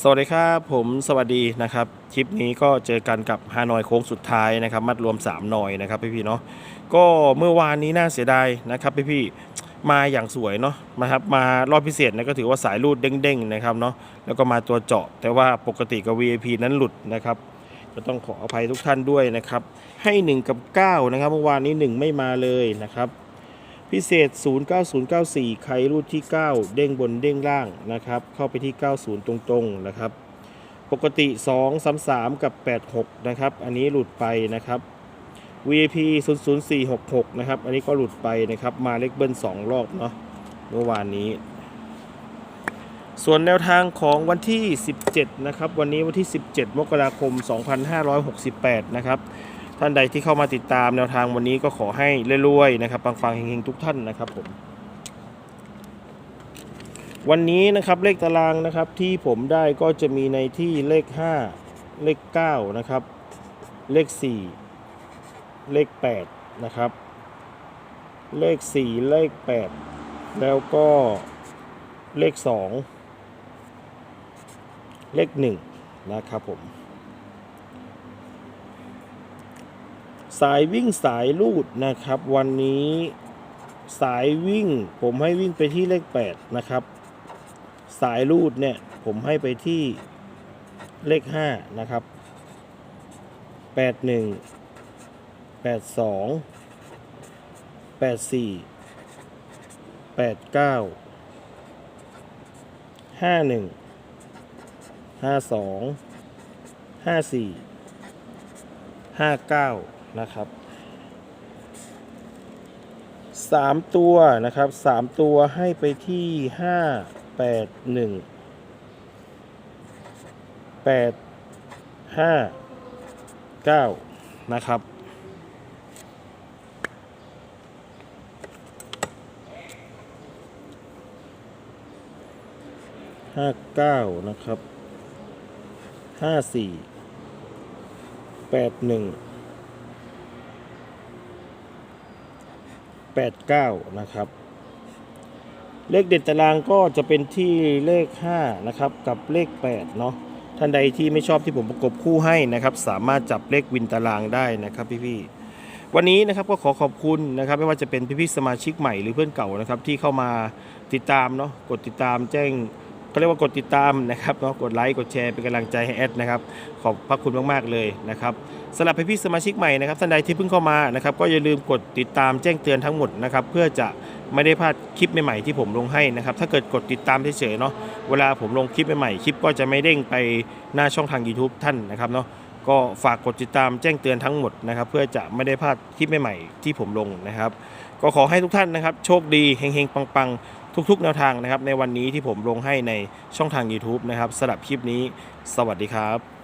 สวัสดีครับผมสวัสดีนะครับคลิปนี้ก็เจอกันกับฮานอยโค้งสุดท้ายนะครับมัดรวม3หน่อยนะครับพี่ๆเนาะก็เมื่อวานนี้น่าเสียดายนะครับพี่ๆมาอย่างสวยเนาะนะครับมารอบพิเศษนะก็ถือว่าสายรูดเด้งๆนะครับเนาะแล้วก็มาตัวเจาะ แต่ว่าปกติกับ VIP นั้นหลุดนะครับก็ต้องขออภัยทุกท่านด้วยนะครับให้ 1 กับ 9 นะครับเมื่อวานนี้ 1 ไม่มาเลยนะครับ พิเศษ 09094 ใครรูดที่ 9 เด้งบนเด้งล่างนะครับ เข้าไปที่ 90 ตรงๆนะครับ ปกติ 233 กับ 86 นะครับ อันนี้หลุดไปนะครับ VIP 00466 นะครับ อันนี้ก็หลุดไปนะครับ มาเลขเบิ้ล 2 รอบเนาะ เมื่อวานนี้ ส่วนแนวทางของวันที่ 17 นะครับ วันนี้วันที่ 17 มกราคม 2568 นะครับ ท่านใดที่เข้ามาติดตามแนวทางวันนี้ก็ขอให้รวยๆนะครับปังๆเฮงๆทุกท่านนะครับผมวันนี้นะครับเลขตารางนะครับที่ผมได้ก็จะมีในที่เลข 5 เลข9นะครับเลข 4 เลข8นะครับเลข 4 เลข 8 แล้วก็เลข 2 เลข 1 นะครับผม สายวิ่งสายลูดนะครับ วันนี้สายวิ่งผมให้วิ่งไปที่เลข 8 นะครับ สายลูดเนี่ยผมให้ไปที่เลข 5 นะครับ 81 82 84 89 51 52 54 59 นะครับสามตัวนะครับสามตัวให้ไปที่ห้าแปดหนึ่งแปดห้าเก้านะครับ ห้าเก้านะครับ ห้าสี่แปดหนึ่ง แปดเก้านะครับ เลขเด็ดตารางก็จะเป็นที่เลข 5 นะครับ กับเลข 8 เนาะท่านใดที่ไม่ชอบที่ผมประกบคู่ให้นะครับ สามารถจับเลขวินตารางได้นะครับพี่ๆวันนี้นะครับก็ขอขอบคุณนะครับ ไม่ว่าจะเป็นพี่ๆสมาชิกใหม่หรือเพื่อนเก่านะครับ ที่เข้ามาติดตามเนาะกดติดตามแจ้ง เขาเรียกว่ากดติดตามนะครับเนาะกดไลค์กดแชร์เป็นกำลังใจให้แอดนะครับขอบพระคุณมากๆเลยนะครับสำหรับพี่สมาชิกใหม่นะครับท่านใดที่เพิ่งเข้ามานะครับก็อย่าลืมกดติดตามแจ้งเตือนทั้งหมดนะครับเพื่อจะไม่ได้พลาดคลิปใหม่ๆที่ผมลงให้นะครับถ้าเกิดกดติดตามเฉยๆเนาะเวลาผมลงคลิปใหม่ๆคลิปก็จะไม่เด้งไปหน้าช่องทาง YouTube ท่านนะครับเนาะก็ฝากกดติดตามแจ้งเตือนทั้งหมดนะครับเพื่อจะไม่ได้พลาดคลิปใหม่ๆที่ผมลงนะครับ ก็ขอให้ทุกท่านนะครับ โชคดีเฮงๆปังๆ ทุกๆ แนวทางนะครับในวันนี้ที่ผมลงให้ในช่องทาง YouTube นะครับสำหรับคลิปนี้ สวัสดีครับ